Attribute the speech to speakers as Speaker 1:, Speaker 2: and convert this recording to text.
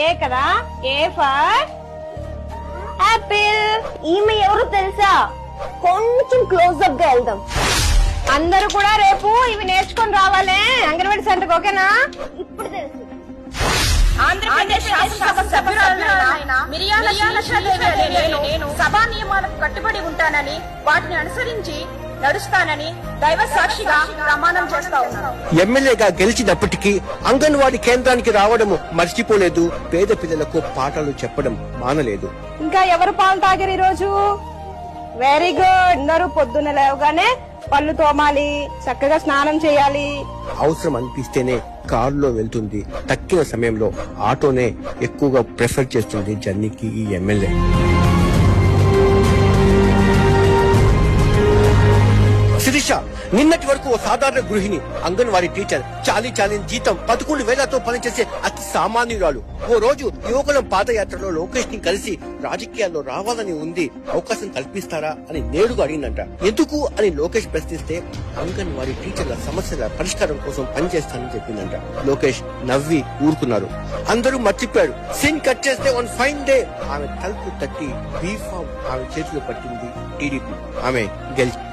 Speaker 1: ఏ కదా? A for Apple ఈమె ఎవరు తెలుసా? కొంచెం క్లోజ్ అప్గా వెళ్దాం. అందరూ కూడా రేపు ఇవి నేర్చుకొని రావాలే. అంగన్వాడి సెంటర్ ఓకేనా? ఇప్పుడు తెలుసు.
Speaker 2: ఆంధ్రప్రదేశ్ శాసనసభ సభ్యురాలైన మిరియాల నేను సభా నియమాలకు కట్టుబడి ఉంటానని వాటిని అనుసరించి నడుస్తానని దైవ సాక్షిగా ప్రమాణం చేస్తా ఉన్నాను.
Speaker 3: ఎమ్మెల్యేగా గెలిచినప్పటికీ అంగన్వాడీ కేంద్రానికి రావడము మర్చిపోలేదు. పేద పిల్లలకు పాఠాలు చెప్పడం మానలేదు.
Speaker 1: ఇంకా ఎవరు పాలు తాగారు ఈరోజు? వెరీ గుడ్ అందరూ పొద్దున్న లేవగానే పళ్ళు తోమాలి చక్కగా స్నానం చేయాలి.
Speaker 3: అవసరం అనిపిస్తేనే కారులో వెళ్తుంది. తక్కిన సమయంలో ఆటోనే ఎక్కువగా ప్రిఫర్ చేస్తుంది జర్నీకి ఈ ఎమ్మెల్యే. శిరీష నిన్నటి వరకు ఓ సాధారణ గృహిణి అంగన్వాడీ టీచర్ చాలీ చాలిన జీతం పదకొండు వేలతో పనిచేసే అతి సామాన్యురాలు. ఓ రోజు యువకులం పాదయాత్రలో లోకేష్ని కలిసి రాజకీయాల్లో రావాలని ఉంది అవకాశం కల్పిస్తారా అని నేరుగా అడిగిందంట. ఎందుకు అని లోకేష్ ప్రశ్నిస్తే అంగన్వాడీ టీచర్ల సమస్యల పరిష్కారం కోసం పనిచేస్తానని చెప్పిందంట. లోకేష్ నవ్వి ఊరుకున్నారు. అందరూ మర్చిపోయారు. సీన్ కట్ చేస్తే వన్ ఫైన్ డే ఆమె తలుపు తట్టి బీఫామ్ ఆమె చేతిలో పట్టింది టీడీపీ. ఆమె గెలిచి